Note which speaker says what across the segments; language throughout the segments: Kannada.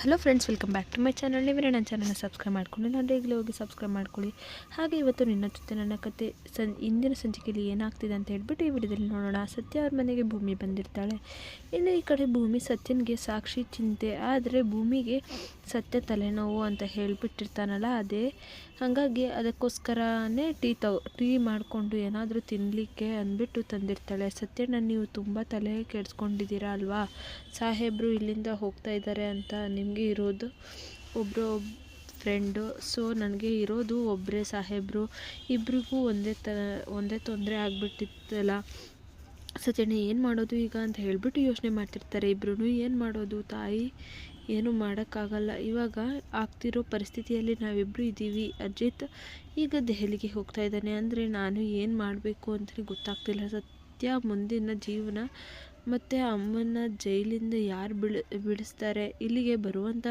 Speaker 1: Hello friends welcome back to my channel ನೀವೇ ನನ್ನ ಚಾನಲ್ನ ಸಬ್ಸ್ಕ್ರೈಬ್ ಮಾಡ್ಕೊಂಡು ನಾನು ಈಗಲೇ ಹೋಗಿ ಸಬ್ಸ್ಕ್ರೈಬ್ ಮಾಡ್ಕೊಳ್ಳಿ. ಹಾಗೆ ಇವತ್ತು ನಿನ್ನ ಜೊತೆ ನನ್ನ ಕತೆ ಸಂ, ಇಂದಿನ ಸಂಚಿಕೆಯಲ್ಲಿ ಏನಾಗ್ತಿದೆ ಅಂತ ಹೇಳಿಬಿಟ್ಟು ಈ ವಿಡಿಯೋದಲ್ಲಿ ನೋಡೋಣ. ಸತ್ಯ ಅವ್ರ ಮನೆಗೆ ಭೂಮಿ ಬಂದಿರ್ತಾಳೆ. ಇನ್ನು ಈ ಕಡೆ ಭೂಮಿ ಸತ್ಯನಿಗೆ ಸಾಕ್ಷಿ ಚಿಂತೆ. ಆದರೆ ಭೂಮಿಗೆ ಸತ್ಯ ತಲೆನೋವು ಅಂತ ಹೇಳಿಬಿಟ್ಟಿರ್ತಾನಲ್ಲ, ಅದೇ ಹಾಗಾಗಿ ಅದಕ್ಕೋಸ್ಕರನೇ ಟೀ ತಗೋ ಟೀ ಮಾಡಿಕೊಂಡು ಏನಾದರೂ ತಿನ್ನಲಿಕ್ಕೆ ಅಂದ್ಬಿಟ್ಟು ತಂದಿರ್ತಾಳೆ. ಸತ್ಯಣ್ಣ, ನೀವು ತುಂಬ ತಲೆ ಕೆಡಿಸ್ಕೊಂಡಿದ್ದೀರಾ ಅಲ್ವಾ? ಸಾಹೇಬರು ಇಲ್ಲಿಂದ ಹೋಗ್ತಾ ಇದ್ದಾರೆ ಅಂತ ನಿಮಗೆ ಇರೋದು ಒಬ್ಬರು ಫ್ರೆಂಡು ಸೊ ನನಗೆ ಇರೋದು ಒಬ್ಬರೇ ಸಾಹೇಬರು. ಇಬ್ರಿಗೂ ಒಂದೇ ತ, ಒಂದೇ ತೊಂದರೆ ಆಗಿಬಿಟ್ಟಿತ್ತಲ್ಲ. ಸತ್ಯಣ್ಣ, ಏನು ಮಾಡೋದು ಈಗ ಅಂತ ಹೇಳಿಬಿಟ್ಟು ಯೋಚನೆ ಮಾಡ್ತಿರ್ತಾರೆ ಇಬ್ಬರೂ ಏನು ಮಾಡೋದು ತಾಯಿ? ಏನು ಮಾಡೋಕ್ಕಾಗಲ್ಲ. ಇವಾಗ ಆಗ್ತಿರೋ ಪರಿಸ್ಥಿತಿಯಲ್ಲಿ ನಾವಿಬ್ಬರು ಇದ್ದೀವಿ. ಅಜಿತ್ ಈಗ ದೆಹಲಿಗೆ ಹೋಗ್ತಾ ಇದ್ದಾನೆ. ಅಂದರೆ ನಾನು ಏನು ಮಾಡಬೇಕು ಅಂತಲೇ ಗೊತ್ತಾಗ್ತಿಲ್ಲ. ಸತ್ಯ ಮುಂದಿನ ಜೀವನ ಮತ್ತು ಅಮ್ಮನ ಜೈಲಿಂದ ಯಾರು ಬಿಡಿ ಬಿಡಿಸ್ತಾರೆ? ಇಲ್ಲಿಗೆ ಬರುವಂಥ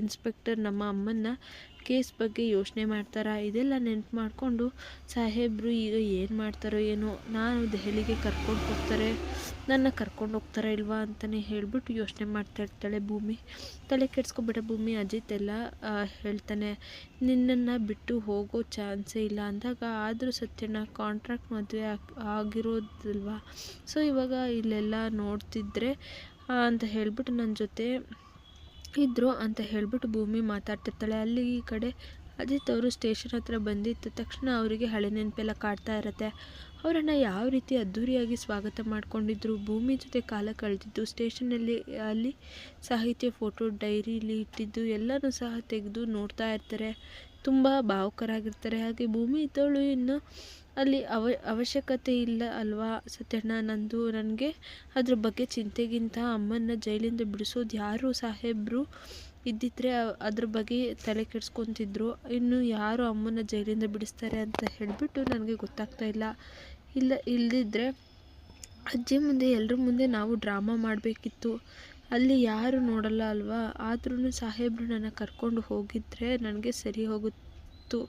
Speaker 1: ಇನ್ಸ್ಪೆಕ್ಟರ್ ನಮ್ಮ ಅಮ್ಮನ ಕೇಸ್ ಬಗ್ಗೆ ಯೋಚನೆ ಮಾಡ್ತಾರಾ? ಇದೆಲ್ಲ ನೆನಪು ಮಾಡಿಕೊಂಡು ಸಾಹೇಬರು ಈಗ ಏನು ಮಾಡ್ತಾರೋ ಏನೋ ನಾನು ದೆಹಲಿಗೆ ಕರ್ಕೊಂಡು ಹೋಗ್ತಾರೆ, ನನ್ನ ಕರ್ಕೊಂಡು ಹೋಗ್ತಾರಾ ಇಲ್ವಾ ಅಂತಲೇ ಹೇಳಿಬಿಟ್ಟು ಯೋಚನೆ ಮಾಡ್ತಾ ಇರ್ತಾಳೆ ಭೂಮಿ. ತಲೆ ಕೆಡ್ಸ್ಕೊಬೇಡ ಭೂಮಿ, ಅಜಿತ್ ಎಲ್ಲ ಹೇಳ್ತಾನೆ, ನಿನ್ನನ್ನು ಬಿಟ್ಟು ಹೋಗೋ ಚಾನ್ಸೇ ಇಲ್ಲ ಅಂದಾಗ ಆದರೂ ಸತ್ಯನ ಕಾಂಟ್ರಾಕ್ಟ್ ಮದುವೆ ಆಗಿರೋದಲ್ವಾ? ಸೊ ಇವಾಗ ಇಲ್ಲೆಲ್ಲ ನೋಡ್ತಿದ್ರೆ ಅಂತ ಹೇಳ್ಬಿಟ್ಟು ನನ್ನ ಜೊತೆ ಇದ್ದರು ಅಂತ ಹೇಳ್ಬಿಟ್ಟು ಭೂಮಿ ಮಾತಾಡ್ತಿರ್ತಾಳೆ. ಅಲ್ಲಿ ಈ ಕಡೆ ಅಜಿತ್ ಅವರು ಸ್ಟೇಷನ್ ಹತ್ರ ಬಂದಿದ್ದ ತಕ್ಷಣ ಅವರಿಗೆ ಹಳೆ ನೆನಪೆಲ್ಲ ಕಾಡ್ತಾ ಇರುತ್ತೆ. ಅವರನ್ನು ಯಾವ ರೀತಿ ಅದ್ಧೂರಿಯಾಗಿ ಸ್ವಾಗತ ಮಾಡ್ಕೊಂಡಿದ್ರು? ಭೂಮಿ ಜೊತೆ ಕಾಲ ಕಳೆದಿದ್ದು ಸ್ಟೇಷನಲ್ಲಿ ಅಲ್ಲಿ ಸಾಹಿತ್ಯ ಫೋಟೋ ಡೈರಿಲಿ ಇಟ್ಟಿದ್ದು, ಎಲ್ಲನೂ ಸಹ ತೆಗೆದು ನೋಡ್ತಾ ಇರ್ತಾರೆ. ತುಂಬ ಭಾವುಕರಾಗಿರ್ತಾರೆ. ಹಾಗೆ ಭೂಮಿ ಇದ್ದವಳು ಇನ್ನು ಅಲ್ಲಿ ಅವ, ಅವಶ್ಯಕತೆ ಇಲ್ಲ ಅಲ್ವಾ ಸತ್ಯಣ್ಣ? ನಂದು ನನಗೆ ಅದ್ರ ಬಗ್ಗೆ ಚಿಂತೆಗಿಂತ ಅಮ್ಮನ ಜೈಲಿಂದ ಬಿಡಿಸೋದು ಯಾರು ಸಾಹೇಬರು? ಇದ್ದಿದ್ರೆ ಅದ್ರ ಬಗ್ಗೆ ತಲೆ ಕೆಡ್ಸ್ಕೊತಿದ್ರು. ಇನ್ನು ಯಾರು ಅಮ್ಮನ ಜೈಲಿಂದ ಬಿಡಿಸ್ತಾರೆ ಅಂತ ಹೇಳಿಬಿಟ್ಟು ನನಗೆ ಗೊತ್ತಾಗ್ತಾ ಇಲ್ಲ. ಇಲ್ಲ ಇಲ್ಲದಿದ್ದರೆ ಅಜ್ಜಿ ಮುಂದೆ ಎಲ್ಲರ ಮುಂದೆ ನಾವು ಡ್ರಾಮಾ ಮಾಡಬೇಕಿತ್ತು. ಅಲ್ಲಿ ಯಾರು ನೋಡಲ್ಲ ಅಲ್ವಾ? ಆದ್ರೂ ಸಾಹೇಬರು ನನ್ನ ಕರ್ಕೊಂಡು ಹೋಗಿದ್ದರೆ ನನಗೆ ಸರಿ ಹೋಗುತ್ತು.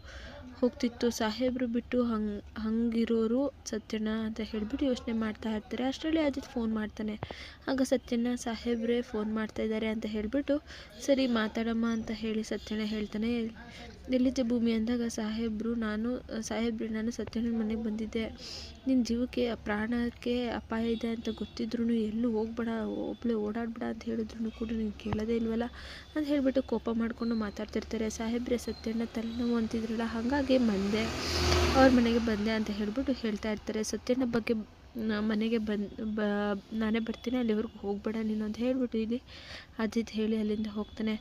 Speaker 1: ಹೋಗ್ತಿತ್ತು. ಸಾಹೇಬರು ಬಿಟ್ಟು ಹಂಗೆ, ಹಂಗಿರೋರು ಸತ್ಯಣ್ಣ ಅಂತ ಹೇಳಿಬಿಟ್ಟು ಯೋಚನೆ ಮಾಡ್ತಾ ಇರ್ತಾರೆ. ಅಷ್ಟರಲ್ಲಿ ಅಜಿತ್ ಫೋನ್ ಮಾಡ್ತಾನೆ. ಆಗ ಸತ್ಯಣ್ಣ, ಸಾಹೇಬ್ರೆ ಫೋನ್ ಮಾಡ್ತಾ ಇದ್ದಾರೆ ಅಂತ ಹೇಳಿಬಿಟ್ಟು, ಸರಿ ಮಾತಾಡಮ್ಮ ಅಂತ ಹೇಳಿ ಸತ್ಯಣ್ಣ ಹೇಳ್ತಾನೆ. ಎಲ್ಲಿದ್ದೆ ಭೂಮಿ? ಅಂದಾಗ, ಸಾಹೇಬರು, ನಾನು, ಸಾಹೇಬ್ರೆ, ನಾನು ಸತ್ಯಣ್ಣನ ಮನೆಗೆ ಬಂದಿದ್ದೆ. ನಿನ್ನ ಜೀವಕ್ಕೆ, ಪ್ರಾಣಕ್ಕೆ ಅಪಾಯ ಇದೆ ಅಂತ ಗೊತ್ತಿದ್ರು ಎಲ್ಲೂ ಹೋಗ್ಬೇಡ ಒಬ್ಬಳೆ ಓಡಾಡ್ಬೇಡ ಅಂತ ಹೇಳಿದ್ರು ಕೂಡ ನೀನು ಕೇಳೋದೇ ಇಲ್ವಲ್ಲ? ಅಂತ ಹೇಳಿಬಿಟ್ಟು ಕೋಪ ಮಾಡಿಕೊಂಡು ಮಾತಾಡ್ತಿರ್ತಾರೆ. ಸಾಹೇಬ್ರೆ, ಸತ್ಯಣ್ಣ ತಲೆನೋವು ಅಂತಿದ್ರಲ್ಲ, ಹಾಗಾಗಿ ಬಂದೆ. ಅವ್ರ ಮನೆಗೆ ಬಂದೆ ಅಂತ ಹೇಳಿಬಿಟ್ಟು ಹೇಳ್ತಾ ಇರ್ತಾರೆ. ಸತ್ಯನ ಬಗ್ಗೆ ಮನೆಗೆ ಬಂದು ಬ ನಾನೇ ಬರ್ತೀನಿ, ಅಲ್ಲಿವರೆಗೂ ಹೋಗಬೇಡ ನೀನು ಅಂತ ಹೇಳಿಬಿಟ್ಟು ಇಲ್ಲಿ ಅಜಿತ್ ಹೇಳಿ ಅಲ್ಲಿಂದ ಹೋಗ್ತಾನೆ.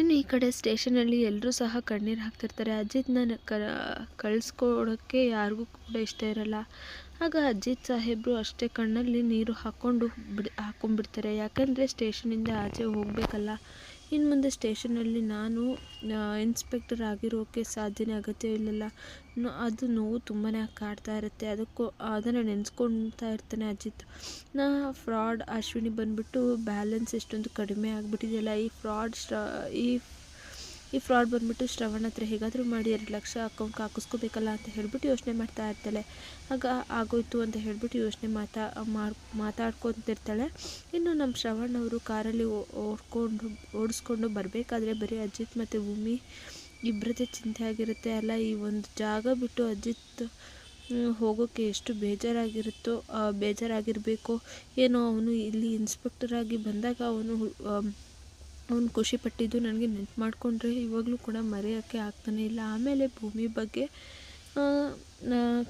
Speaker 1: ಇನ್ನು ಈ ಕಡೆ ಸ್ಟೇಷನಲ್ಲಿ ಎಲ್ಲರೂ ಸಹ ಕಣ್ಣೀರು ಹಾಕ್ತಿರ್ತಾರೆ. ಅಜಿತ್ನ ಕ ಕಳಿಸ್ಕೊಡೋಕ್ಕೆ ಯಾರಿಗೂ ಕೂಡ ಇಷ್ಟ ಇರಲ್ಲ. ಆಗ ಅಜಿತ್ ಸಾಹೇಬರು ಅಷ್ಟೇ ಕಣ್ಣಲ್ಲಿ ನೀರು ಹಾಕ್ಕೊಂಡು ಬಿಡ್ ಹಾಕ್ಕೊಂಡ್ಬಿಡ್ತಾರೆ ಯಾಕಂದರೆ ಸ್ಟೇಷನಿಂದ ಆಚೆ ಹೋಗಬೇಕಲ್ಲ. ಇನ್ನು ಮುಂದೆ ಸ್ಟೇಷನಲ್ಲಿ ನಾನು ಇನ್ಸ್ಪೆಕ್ಟರ್ ಆಗಿರೋಕ್ಕೆ ಸಾಧ್ಯನೇ ಅಗತ್ಯ ಇಲ್ಲಲ್ಲ. ಅದು ನೋವು ತುಂಬಾ ಕಾಡ್ತಾ ಇರುತ್ತೆ. ಅದಕ್ಕೂ, ಅದನ್ನು ನೆನೆಸ್ಕೊಳ್ತಾ ಇರ್ತಾನೆ ಅಜಿತ್. ನಾ, ಫ್ರಾಡ್ ಅಶ್ವಿನಿ ಬಂದುಬಿಟ್ಟು ಬ್ಯಾಲೆನ್ಸ್ ಎಷ್ಟೊಂದು ಕಡಿಮೆ ಆಗಿಬಿಟ್ಟಿದೆಯಲ್ಲ. ಈ ಫ್ರಾಡ್ ಈ ಈ ಫ್ರಾಡ್ ಬಂದುಬಿಟ್ಟು ಶ್ರವಣ ಹತ್ರ ಹೇಗಾದರೂ ಮಾಡಿ ಎರಡು ಲಕ್ಷ ಅಕೌಂಟ್ಗೆ ಹಾಕಿಸ್ಕೋಬೇಕಲ್ಲ ಅಂತ ಹೇಳ್ಬಿಟ್ಟು ಯೋಚನೆ ಮಾಡ್ತಾ ಇರ್ತಾಳೆ. ಆಗ ಆಗೋಯ್ತು ಅಂತ ಹೇಳ್ಬಿಟ್ಟು ಯೋಚನೆ ಮಾತಾ ಮಾಡಿ ಮಾತಾಡ್ಕೊತಿರ್ತಾಳೆ. ಇನ್ನು ನಮ್ಮ ಶ್ರವಣ್ ಅವರು ಕಾರಲ್ಲಿ ಓಡ್ಕೊಂಡು, ಓಡಿಸ್ಕೊಂಡು ಬರಬೇಕಾದ್ರೆ ಬರೀ ಅಜಿತ್ ಮತ್ತು ಭೂಮಿ ಇಬ್ಬರದೇ ಚಿಂತೆ ಆಗಿರುತ್ತೆ ಅಲ್ಲ. ಈ ಒಂದು ಜಾಗ ಬಿಟ್ಟು ಅಜಿತ್ ಹೋಗೋಕ್ಕೆ ಎಷ್ಟು ಬೇಜಾರಾಗಿರುತ್ತೋ ಬೇಜಾರಾಗಿರಬೇಕೋ. ಏನೋ ಅವನು ಇಲ್ಲಿ ಇನ್ಸ್ಪೆಕ್ಟರ್ ಆಗಿ ಬಂದಾಗ ಅವನು ಅವ್ನು ಖುಷಿ ಪಟ್ಟಿದ್ದು ನನಗೆ ನೆನ್ಪು ಮಾಡಿಕೊಂಡ್ರೆ ಇವಾಗಲೂ ಕೂಡ ಮರೆಯೋಕ್ಕೆ ಆಗ್ತಾನೆ ಇಲ್ಲ. ಆಮೇಲೆ ಭೂಮಿ ಬಗ್ಗೆ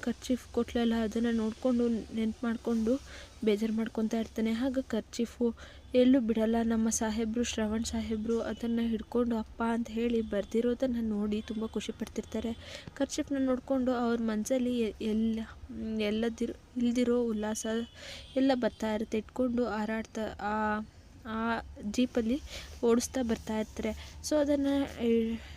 Speaker 1: ಖರ್ಚೀಫ್ ಕೊಟ್ಲಲ್ಲ ಅದನ್ನು ನೋಡಿಕೊಂಡು ನೆನ್ಪು ಮಾಡಿಕೊಂಡು ಬೇಜಾರು ಮಾಡ್ಕೊತಾ ಇರ್ತಾನೆ. ಹಾಗೆ ಖರ್ಚೀಫು ಎಲ್ಲೂ ಬಿಡಲ್ಲ ನಮ್ಮ ಸಾಹೇಬರು, ಶ್ರವಣ್ ಸಾಹೇಬರು, ಅದನ್ನು ಹಿಡ್ಕೊಂಡು ಅಪ್ಪ ಅಂತ ಹೇಳಿ ಬರೆದಿರೋದನ್ನು ನೋಡಿ ತುಂಬ ಖುಷಿ ಪಡ್ತಿರ್ತಾರೆ. ಖರ್ಚೀಫ್ನ ನೋಡಿಕೊಂಡು ಅವ್ರ ಮನಸ್ಸಲ್ಲಿ ಎಲ್ಲ, ಎಲ್ಲದಿರೋ, ಇಲ್ದಿರೋ ಉಲ್ಲಾಸ ಎಲ್ಲ ಬರ್ತಾ ಇರುತ್ತೆ. ಇಟ್ಕೊಂಡು ಹಾರಾಡ್ತಾ ಆ ಜೀಪಲ್ಲಿ ಓಡಿಸ್ತಾ ಬರ್ತಾ ಇರ್ತಾರೆ. ಸೊ ಅದನ್ನು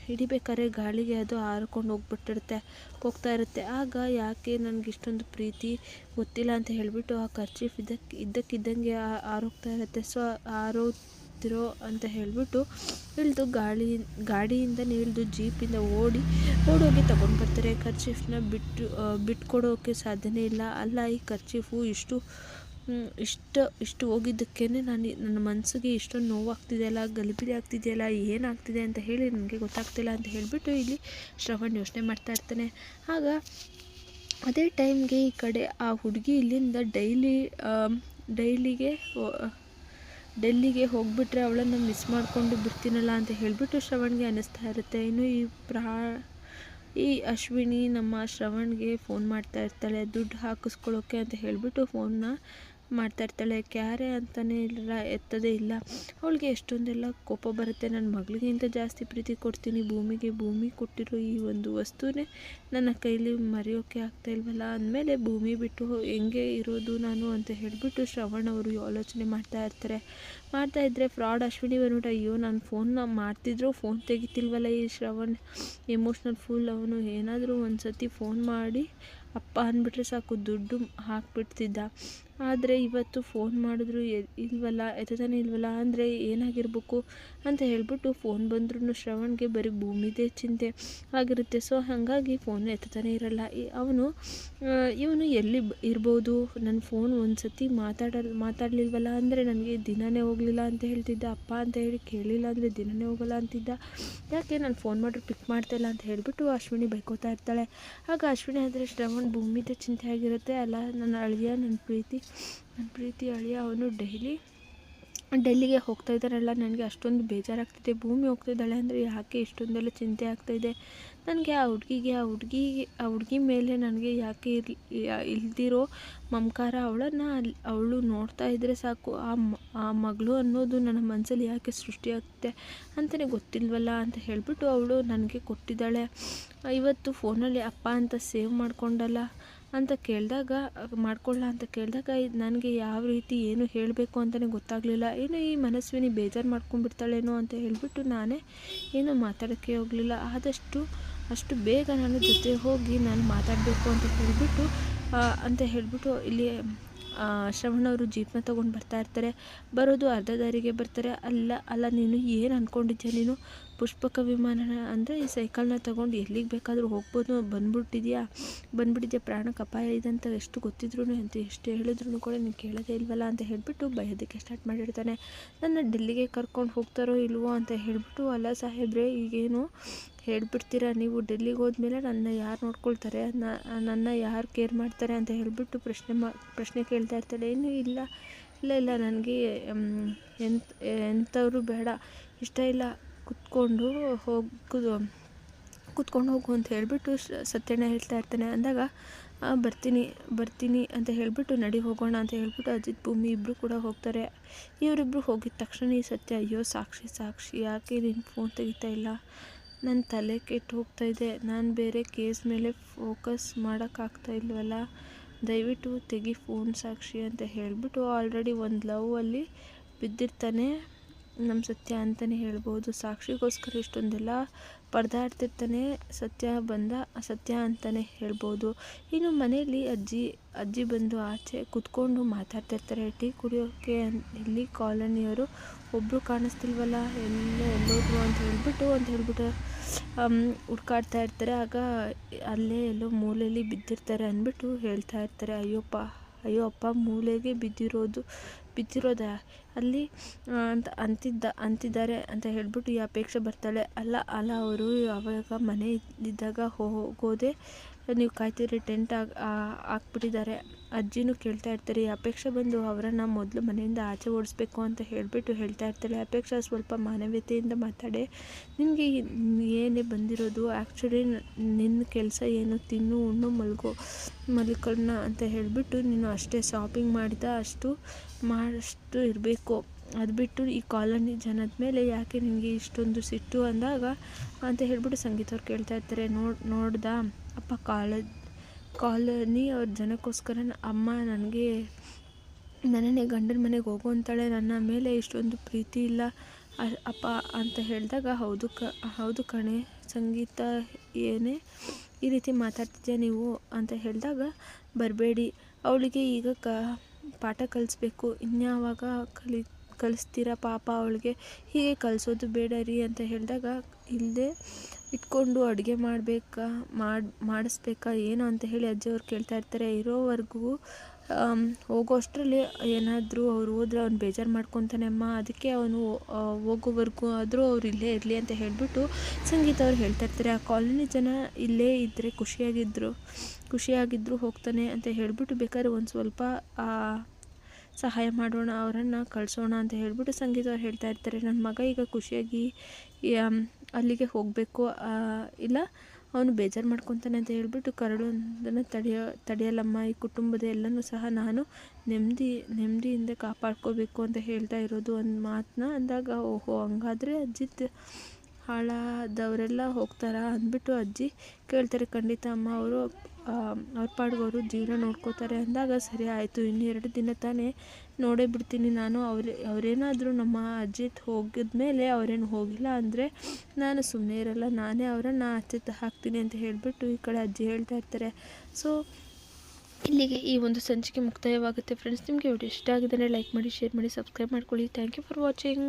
Speaker 1: ಹಿಡಿಬೇಕಾದ್ರೆ ಗಾಳಿಗೆ ಅದು ಹಾರ್ಕೊಂಡು ಹೋಗ್ಬಿಟ್ಟಿರುತ್ತೆ, ಹೋಗ್ತಾ ಇರುತ್ತೆ. ಆಗ ಯಾಕೆ ನನಗೆ ಇಷ್ಟೊಂದು ಪ್ರೀತಿ ಗೊತ್ತಿಲ್ಲ ಅಂತ ಹೇಳಿಬಿಟ್ಟು ಆ ಖರ್ಚೀಫ್ ಇದಕ್ಕೆ ಇದ್ದಕ್ಕಿದ್ದಂಗೆ ಹಾರೋಗ್ತಾ ಇರುತ್ತೆ. ಸೊ ಹಾರೋಗ್ತಿರೋ ಅಂತ ಹೇಳಿಬಿಟ್ಟು ಇಳಿದು ಗಾಳಿ ಗಾಡಿಯಿಂದ ಇಳಿದು ಜೀಪಿಂದ ಓಡಿ, ಓಡೋಗಿ ತಗೊಂಡು ಬರ್ತಾರೆ. ಖರ್ಚೀಫ್ನ ಬಿಟ್ಟು ಬಿಟ್ಕೊಡೋಕ್ಕೆ ಸಾಧ್ಯನೇ ಇಲ್ಲ. ಅಲ್ಲ, ಈ ಖರ್ಚೀಫು ಇಷ್ಟು ಇಷ್ಟ, ಇಷ್ಟು ಹೋಗಿದ್ದಕ್ಕೇ ನಾನು ನನ್ನ ಮನಸ್ಸಿಗೆ ಇಷ್ಟೊಂದು ನೋವಾಗ್ತಿದೆಯಲ್ಲ, ಗಲಿಬಿಲಿ ಆಗ್ತಿದೆಯಲ್ಲ, ಏನಾಗ್ತಿದೆ ಅಂತ ಹೇಳಿ ನನಗೆ ಗೊತ್ತಾಗ್ತಿಲ್ಲ ಅಂತ ಹೇಳಿಬಿಟ್ಟು ಇಲ್ಲಿ ಶ್ರವಣ್ ಯೋಚನೆ ಮಾಡ್ತಾ ಇರ್ತಾನೆ. ಆಗ ಅದೇ ಟೈಮ್ಗೆ ಈ ಕಡೆ ಆ ಹುಡುಗಿ ಇಲ್ಲಿಂದ ಡೈಲಿ ಡೈಲಿಗೆ ಡೆಲ್ಲಿಗೆ ಹೋಗ್ಬಿಟ್ರೆ ಅವಳನ್ನು ಮಿಸ್ ಮಾಡಿಕೊಂಡು ಬಿಡ್ತೀನಲ್ಲ ಅಂತ ಹೇಳಿಬಿಟ್ಟು ಶ್ರವಣ್ಗೆ ಅನ್ನಿಸ್ತಾ ಇರುತ್ತೆ. ಇನ್ನು ಈ ಪ್ರಾ ಈ ಅಶ್ವಿನಿ ನಮ್ಮ ಶ್ರವಣ್ಗೆ ಫೋನ್ ಮಾಡ್ತಾ ಇರ್ತಾಳೆ, ದುಡ್ಡು ಹಾಕಿಸ್ಕೊಳ್ಳೋಕ್ಕೆ ಅಂತ ಹೇಳಿಬಿಟ್ಟು ಫೋನ್ನ ಮಾಡ್ತಾ ಇರ್ತಾಳೆ, ಕ್ಯಾರೆ ಅಂತಲೇ ಇಲ್ಲ ಎತ್ತದೇ ಇಲ್ಲ. ಅವಳಿಗೆ ಎಷ್ಟೊಂದೆಲ್ಲ ಕೋಪ ಬರುತ್ತೆ. ನನ್ನ ಮಗಳಿಗಿಂತ ಜಾಸ್ತಿ ಪ್ರೀತಿ ಕೊಡ್ತೀನಿ. ಭೂಮಿಗೆ ಭೂಮಿ ಕೊಟ್ಟಿರೋ ಈ ಒಂದು ವಸ್ತುನೇ ನನ್ನ ಕೈಲಿ ಮರೆಯೋಕ್ಕೆ ಆಗ್ತಾ ಇಲ್ವಲ್ಲ? ಅಂದಮೇಲೆ ಭೂಮಿ ಬಿಟ್ಟು ಹೆಂಗೆ ಇರೋದು ನಾನು ಅಂತ ಹೇಳಿಬಿಟ್ಟು ಶ್ರವಣ್ ಅವರು ಆಲೋಚನೆ ಮಾಡ್ತಾ ಇರ್ತಾರೆ. ಮಾಡ್ತಾ ಇದ್ದರೆ ಫ್ರಾಡ್ ಅಶ್ವಿನಿ ಬಂದ್ಬಿಟ್ಟು, ಅಯ್ಯೋ, ನಾನು ಫೋನ್ನ ಮಾಡ್ತಿದ್ರು ಫೋನ್ ತೆಗಿತಿಲ್ವಲ್ಲ ಈ ಶ್ರವಣ್? ಎಮೋಷ್ನಲ್ ಫುಲ್ ಅವನು. ಏನಾದರೂ ಒಂದು ಸತಿ ಫೋನ್ ಮಾಡಿ, ಅಪ್ಪ ಅಂದ್ಬಿಟ್ರೆ ಸಾಕು, ದುಡ್ಡು ಹಾಕ್ಬಿಡ್ತಿದ್ದ. ಆದರೆ ಇವತ್ತು ಫೋನ್ ಮಾಡಿದ್ರು ಇಲ್ವಲ್ಲ, ಎತ್ತತಾನೆ ಇಲ್ವಲ್ಲ, ಅಂದರೆ ಏನಾಗಿರ್ಬೇಕು ಅಂತ ಹೇಳಿಬಿಟ್ಟು ಫೋನ್ ಬಂದ್ರೂ ಶ್ರವಣ್ಗೆ ಬರೀ ಭೂಮಿದೇ ಚಿಂತೆ ಆಗಿರುತ್ತೆ. ಸೊ ಹಾಗಾಗಿ ಫೋನ್ ಎತ್ತತಾನೆ ಇರಲ್ಲ. ಅವನು ಇವನು ಎಲ್ಲಿ ಇರ್ಬೋದು? ನನ್ನ ಫೋನ್ ಒಂದು ಸತಿ ಮಾತಾಡಲ್, ಮಾತಾಡಲಿಲ್ವಲ್ಲ ಅಂದರೆ ನನಗೆ ದಿನನೇ ಹೋಗಲಿಲ್ಲ ಅಂತ ಹೇಳ್ತಿದ್ದ, ಅಪ್ಪ ಅಂತ ಹೇಳಿ ಕೇಳಿಲ್ಲ ಅಂದರೆ ದಿನನೇ ಹೋಗಲ್ಲ ಅಂತಿದ್ದ. ಯಾಕೆ ನಾನು ಫೋನ್ ಮಾಡಿದ್ರೆ ಪಿಕ್ ಮಾಡ್ತಾಯಿಲ್ಲ ಅಂತ ಹೇಳಿಬಿಟ್ಟು ಅಶ್ವಿನಿ ಬೈಕೋತಾ ಇರ್ತಾಳೆ. ಆಗ ಅಶ್ವಿನಿ ಆದರೆ ಶ್ರವಣ್ ಭೂಮಿದ ಚಿಂತೆ ಆಗಿರುತ್ತೆ. ಅಲ್ಲ, ನನ್ನ ಅಳಿಯ, ನನ್ನ ಪ್ರೀತಿ ನನ್ನ ಪ್ರೀತಿ ಅಳಿಯ, ಅವನು ಡೈಲಿ ಡೆಲ್ಲಿಗೆ ಹೋಗ್ತಾ ಇದ್ದಾರಲ್ಲ, ನನಗೆ ಅಷ್ಟೊಂದು ಬೇಜಾರಾಗ್ತಿದೆ. ಭೂಮಿ ಹೋಗ್ತಿದ್ದಾಳೆ ಅಂದರೆ ಯಾಕೆ ಇಷ್ಟೊಂದೆಲ್ಲ ಚಿಂತೆ ಆಗ್ತಾಯಿದೆ ನನಗೆ ಆ ಹುಡುಗಿಗೆ, ಆ ಹುಡುಗಿ ಆ ಹುಡುಗಿ ಮೇಲೆ ನನಗೆ ಯಾಕೆ ಇಲ್ದಿರೋ ಮಮಕಾರ ಅವಳನ್ನು ಅವಳು ನೋಡ್ತಾ ಇದ್ದರೆ ಸಾಕು. ಆ ಆ ಮಗಳು ಅನ್ನೋದು ನನ್ನ ಮನಸ್ಸಲ್ಲಿ ಯಾಕೆ ಸೃಷ್ಟಿಯಾಗುತ್ತೆ ಅಂತಲೇ ಗೊತ್ತಿಲ್ವಲ್ಲ ಅಂತ ಹೇಳಿಬಿಟ್ಟು ಅವಳು ನನಗೆ ಕೊಟ್ಟಿದ್ದಾಳೆ. ಇವತ್ತು ಫೋನಲ್ಲಿ ಅಪ್ಪ ಅಂತ ಸೇವ್ ಮಾಡಿಕೊಂಡಲ್ಲ. ಅಂತ ಕೇಳಿದಾಗ ಮಾಡ್ಕೊಳ್ಳ ಅಂತ ಕೇಳಿದಾಗ ನನಗೆ ಯಾವ ರೀತಿ ಏನು ಹೇಳಬೇಕು ಅಂತಲೇ ಗೊತ್ತಾಗಲಿಲ್ಲ. ಏನು ಈ ಮನಸ್ವಿನಿ ಬೇಜಾರು ಮಾಡ್ಕೊಂಡ್ಬಿಡ್ತಾಳೇನೋ ಅಂತ ಹೇಳಿಬಿಟ್ಟು ನಾನೇ ಏನು ಮಾತಾಡೋಕ್ಕೆ ಹೋಗಲಿಲ್ಲ. ಆದಷ್ಟು, ಅಷ್ಟು ಬೇಗ ನನ್ನ ಜೊತೆ ಹೋಗಿ ನಾನು ಮಾತಾಡಬೇಕು ಅಂತ ಹೇಳಿಬಿಟ್ಟು ಅಂತ ಹೇಳಿಬಿಟ್ಟು ಇಲ್ಲಿ ಶ್ರವಣವರು ಜೀಪನ್ನ ತೊಗೊಂಡು ಬರ್ತಾ ಇರ್ತಾರೆ. ಬರೋದು ಅರ್ಧ ದಾರಿಗೆ ಬರ್ತಾರೆ. ಅಲ್ಲ ಅಲ್ಲ, ನೀನು ಏನು ಅಂದ್ಕೊಂಡಿದ್ಯಾ ನೀನು? ಪುಷ್ಪಕ ವಿಮಾನ ಅಂದರೆ ಈ ಸೈಕಲ್ನ ತಗೊಂಡು ಎಲ್ಲಿಗೆ ಬೇಕಾದರೂ ಹೋಗ್ಬೋದು. ಬಂದ್ಬಿಟ್ಟಿದ್ಯಾ? ಬಂದ್ಬಿಟ್ಟಿದ್ಯಾ? ಪ್ರಾಣಕ್ಕೆ ಅಪಾಯ ಇದೆ ಅಂತ ಎಷ್ಟು ಗೊತ್ತಿದ್ರು ಅಂತ ಎಷ್ಟು ಹೇಳಿದ್ರು ಕೂಡ ನೀನು ಕೇಳೋದೇ ಇಲ್ವಲ್ಲ ಅಂತ ಹೇಳಿಬಿಟ್ಟು ಬಯೋದಕ್ಕೆ ಸ್ಟಾರ್ಟ್ ಮಾಡಿರ್ತಾನೆ. ನನ್ನ ಡೆಲ್ಲಿಗೆ ಕರ್ಕೊಂಡು ಹೋಗ್ತಾರೋ ಇಲ್ವೋ ಅಂತ ಹೇಳಿಬಿಟ್ಟು, ಅಲ್ಲ ಸಾಹೇಬ್ರೆ, ಈಗೇನು ಹೇಳ್ಬಿಡ್ತೀರಾ ನೀವು? ಡೆಲ್ಲಿಗೆ ಹೋದ್ಮೇಲೆ ನನ್ನ ಯಾರು ನೋಡ್ಕೊಳ್ತಾರೆ? ನನ್ನ ಯಾರು ಕೇರ್ ಮಾಡ್ತಾರೆ ಅಂತ ಹೇಳಿಬಿಟ್ಟು ಪ್ರಶ್ನೆ ಮಾ, ಪ್ರಶ್ನೆ ಕೇಳ್ತಾ ಇರ್ತಾಳೆ. ಏನು ಇಲ್ಲ ಇಲ್ಲ ಇಲ್ಲ, ನನಗೆ ಎಂತ ಎಂಥವರು ಬೇಡ. ಇಷ್ಟ ಇಲ್ಲ. ಕುತ್ಕೊಂಡು ಹೋಗೋದು, ಕುತ್ಕೊಂಡು ಹೋಗು ಅಂತ ಹೇಳಿಬಿಟ್ಟು ಸತ್ಯಣ್ಣ ಹೇಳ್ತಾ ಇರ್ತಾನೆ. ಅಂದಾಗ ಬರ್ತೀನಿ ಬರ್ತೀನಿ ಅಂತ ಹೇಳಿಬಿಟ್ಟು ನಡಿ ಹೋಗೋಣ ಅಂತ ಹೇಳಿಬಿಟ್ಟು ಅಜಿತ್ ಭೂಮಿ ಇಬ್ಬರು ಕೂಡ ಹೋಗ್ತಾರೆ. ಇವರಿಬ್ಬರು ಹೋಗಿದ ತಕ್ಷಣ ಈ ಸತ್ಯ, ಅಯ್ಯೋ, ಸಾಕ್ಷಿ ಸಾಕ್ಷಿ, ಯಾಕೆ ನೀನು ಫೋನ್ ತೆಗಿತಾ ಇಲ್ಲ? ನನ್ನ ತಲೆ ಕೆಟ್ಟು ಹೋಗ್ತಾ ಇದೆ. ನಾನು ಬೇರೆ ಕೇಸ್ ಮೇಲೆ ಫೋಕಸ್ ಮಾಡೋಕ್ಕಾಗ್ತಾ ಇಲ್ವಲ್ಲ? ದಯವಿಟ್ಟು ತೆಗಿ ಫೋನ್ ಸಾಕ್ಷಿ ಅಂತ ಹೇಳಿಬಿಟ್ಟು ಆಲ್ರೆಡಿ ಒಂದು ಲವ್ ಅಲ್ಲಿ ಬಿದ್ದಿರ್ತಾನೆ. ನಮ್ಮ ಸತ್ಯ ಅಂತಲೇ ಹೇಳ್ಬೋದು. ಸಾಕ್ಷಿಗೋಸ್ಕರ ಇಷ್ಟೊಂದೆಲ್ಲ ಪರದಾಡ್ತಿರ್ತಾನೆ ಸತ್ಯ ಬಂದ ಸತ್ಯ ಅಂತಲೇ ಹೇಳ್ಬೋದು. ಇನ್ನು ಮನೆಯಲ್ಲಿ ಅಜ್ಜಿ ಅಜ್ಜಿ ಬಂದು ಆಚೆ ಕುತ್ಕೊಂಡು ಮಾತಾಡ್ತಿರ್ತಾರೆ. ಟೀ ಕುಡಿಯೋಕ್ಕೆ ಇಲ್ಲಿ ಕಾಲೋನಿಯವರು ಒಬ್ಬರು ಕಾಣಿಸ್ತಿಲ್ವಲ್ಲ, ಎಲ್ಲ ಎಲ್ಲೋದ್ರು ಅಂತ ಹೇಳ್ಬಿಟ್ಟು ಅಂತ ಹೇಳ್ಬಿಟ್ಟು ಹುಡ್ಕಾಡ್ತಾ ಇರ್ತಾರೆ. ಆಗ ಅಲ್ಲೇ ಎಲ್ಲೋ ಮೂಲೆಯಲ್ಲಿ ಬಿದ್ದಿರ್ತಾರೆ ಅಂದ್ಬಿಟ್ಟು ಹೇಳ್ತಾ ಇರ್ತಾರೆ. ಅಯ್ಯೋಪ್ಪ ಅಯ್ಯೋ ಅಪ್ಪ, ಮೂಲೆಗೆ ಬಿದ್ದಿರೋದು ಬಿದ್ದಿರೋದ. ಅಲ್ಲಿ ಅಂತ ಅಂತಿದ್ದ, ಅಂತಿದ್ದಾರೆ ಅಂತ ಹೇಳಿಬಿಟ್ಟು ಈ ಅಪೇಕ್ಷೆ ಬರ್ತಾಳೆ. ಅಲ್ಲ ಅಲ್ಲ ಅವರು ಅವಾಗ ಮನೆ ಇದ್ದಾಗ ಹೋಗೋದೆ, ನೀವು ಕಾಯ್ತಿರಿ, ಟೆಂಟ್ ಹಾಕ್ಬಿಟ್ಟಿದ್ದಾರೆ. ಅಜ್ಜಿನೂ ಕೇಳ್ತಾ ಇರ್ತಾರೆ ಅಪೇಕ್ಷೆ ಬಂದು ಅವರನ್ನು ಮೊದಲು ಮನೆಯಿಂದ ಆಚೆ ಓಡಿಸ್ಬೇಕು ಅಂತ ಹೇಳಿಬಿಟ್ಟು ಹೇಳ್ತಾ ಇರ್ತಾಳೆ ಅಪೇಕ್ಷೆ ಸ್ವಲ್ಪ ಮಾನವೀಯತೆಯಿಂದ ಮಾತಾಡೆ. ನಿನಗೆ ಏನೇ ಬಂದಿರೋದು ಆ್ಯಕ್ಚುಲಿ ನಿನ್ನ ಕೆಲಸ ಏನು? ತಿನ್ನು, ಉಣ್ಣು, ಮಲ್ಗೋ ಮಲ್ಕೊಳ್ಳೋಣ ಅಂತ ಹೇಳಿಬಿಟ್ಟು ನೀನು ಅಷ್ಟೇ ಶಾಪಿಂಗ್ ಮಾಡಿದ ಅಷ್ಟು ಮಾಡಷ್ಟು ಇರಬೇಕು. ಅದು ಬಿಟ್ಟು ಈ ಕಾಲೋನಿ ಜನದ ಮೇಲೆ ಯಾಕೆ ನಿನಗೆ ಇಷ್ಟೊಂದು ಸಿಟ್ಟು ಅಂದಾಗ ಅಂತ ಹೇಳ್ಬಿಟ್ಟು ಸಂಗೀತವ್ರು ಕೇಳ್ತಾ ಇರ್ತಾರೆ, ನೋಡಿ, ನೋಡ್ದ? ಅಪ್ಪ ಕಾಲ ಕಾಲೋನಿ ಅವ್ರ ಜನಕ್ಕೋಸ್ಕರ ಅಮ್ಮ ನನಗೆ, ನನ್ನನ್ನೇ ಗಂಡನ ಮನೆಗೆ ಹೋಗು ಅಂತಾಳೆ ನನ್ನ ಮೇಲೆ ಇಷ್ಟೊಂದು ಪ್ರೀತಿ ಇಲ್ಲ ಅಪ್ಪ ಅಂತ ಹೇಳಿದಾಗ, ಹೌದು ಕ, ಹೌದು ಕಣೆ, ಸಂಗೀತ ಏನೇ ಈ ರೀತಿ ಮಾತಾಡ್ತಿದ್ಯಾ ನೀವು? ಅಂತ ಹೇಳಿದಾಗ, ಬರಬೇಡಿ, ಅವಳಿಗೆ ಈಗ ಕ, ಪಾಠ ಕಲಿಸ್ಬೇಕು, ಇನ್ಯಾವಾಗ ಕಲಿ ಕಲಿಸ್ತೀರ ಪಾಪ ಅವಳಿಗೆ? ಹೀಗೆ ಕಲಿಸೋದು ಬೇಡ ರೀ ಅಂತ ಹೇಳಿದಾಗ ಇಲ್ಲದೆ ಇಟ್ಕೊಂಡು ಅಡುಗೆ ಮಾಡಬೇಕಾ, ಮಾಡಿ, ಮಾಡಿಸ್ಬೇಕಾ ಏನು ಅಂತ ಹೇಳಿ ಅಜ್ಜಿಯವ್ರು ಕೇಳ್ತಾ ಇರ್ತಾರೆ. ಇರೋವರೆಗೂ ಹೋಗೋಷ್ಟರಲ್ಲಿ ಏನಾದರೂ ಅವ್ರು ಹೋದ್ರೆ ಅವ್ನು ಬೇಜಾರು ಮಾಡ್ಕೊತಾನೆ ಅಮ್ಮ ಅದಕ್ಕೆ ಅವನು ಹೋಗೋವರೆಗೂ ಆದರೂ ಅವ್ರು ಇಲ್ಲೇ ಇರಲಿ ಅಂತ ಹೇಳಿಬಿಟ್ಟು ಸಂಗೀತ ಅವ್ರು ಹೇಳ್ತಾ ಇರ್ತಾರೆ. ಆ ಕಾಲೋನಿ ಜನ ಇಲ್ಲೇ ಇದ್ದರೆ ಖುಷಿಯಾಗಿದ್ದರು ಖುಷಿಯಾಗಿದ್ದರು ಹೋಗ್ತಾನೆ ಅಂತ ಹೇಳಿಬಿಟ್ಟು ಬೇಕಾದ್ರೆ ಒಂದು ಸ್ವಲ್ಪ ಸಹಾಯ ಮಾಡೋಣ, ಅವರನ್ನು ಕಳಿಸೋಣ ಅಂತ ಹೇಳಿಬಿಟ್ಟು ಸಂಗೀತ ಅವ್ರು ಹೇಳ್ತಾ ಇರ್ತಾರೆ. ನನ್ನ ಮಗ ಈಗ ಖುಷಿಯಾಗಿ ಅಲ್ಲಿಗೆ ಹೋಗಬೇಕು ಇಲ್ಲ, ಅವನು ಬೇಜಾರು ಮಾಡ್ಕೊತಾನೆ ಅಂತ ಹೇಳ್ಬಿಟ್ಟು ಕರಡೋದನ್ನು ತಡೆಯೋ ತಡೆಯಲ್ಲಮ್ಮ ಈ ಕುಟುಂಬದ ಎಲ್ಲನೂ ಸಹ ನಾನು ನೆಮ್ಮದಿ ನೆಮ್ಮದಿಯಿಂದ ಕಾಪಾಡ್ಕೋಬೇಕು ಅಂತ ಹೇಳ್ತಾ ಇರೋದು ಒಂದು ಮಾತನ್ನ ಅಂದಾಗ, ಓಹೋ, ಹಂಗಾದರೆ ಅಜ್ಜಿತ್ ಹಾಳಾದವರೆಲ್ಲ ಹೋಗ್ತಾರಾ ಅಂದ್ಬಿಟ್ಟು ಅಜ್ಜಿ ಕೇಳ್ತಾರೆ, ಖಂಡಿತ ಅಮ್ಮ, ಅವರು ಅವ್ರ ಪಾಡಿಗೆ ಅವರು ಜೀವನ ನೋಡ್ಕೋತಾರೆ ಅಂದಾಗ ಸರಿ ಆಯಿತು, ಇನ್ನು ಎರಡು ದಿನ ತಾನೇ ನೋಡೇ ಬಿಡ್ತೀನಿ ನಾನು, ಅವ್ರು, ಅವರೇನಾದರೂ ನಮ್ಮ ಅಜ್ಜಿ ಹೋಗಿದ ಮೇಲೆ ಅವರೇನು ಹೋಗಿಲ್ಲ ಅಂದರೆ ನಾನು ಸುಮ್ಮನೆ ಇರಲ್ಲ, ನಾನೇ ಅವರನ್ನು ಆಚೆ ಹಾಕ್ತೀನಿ ಅಂತ ಹೇಳಿಬಿಟ್ಟು ಈ ಕಡೆ ಅಜ್ಜಿ ಹೇಳ್ತಾ ಇರ್ತಾರೆ. ಸೊ ಇಲ್ಲಿಗೆ ಈ ಒಂದು ಸಂಚಿಕೆ ಮುಕ್ತಾಯವಾಗುತ್ತೆ. ಫ್ರೆಂಡ್ಸ್ ನಿಮಗೆ ವಿಡಿಯೋ ಇಷ್ಟ ಆಗಿದ್ದರೆ ಲೈಕ್ ಮಾಡಿ, ಶೇರ್ ಮಾಡಿ, ಸಬ್ಸ್ಕ್ರೈಬ್ ಮಾಡ್ಕೊಳ್ಳಿ. Thank you for watching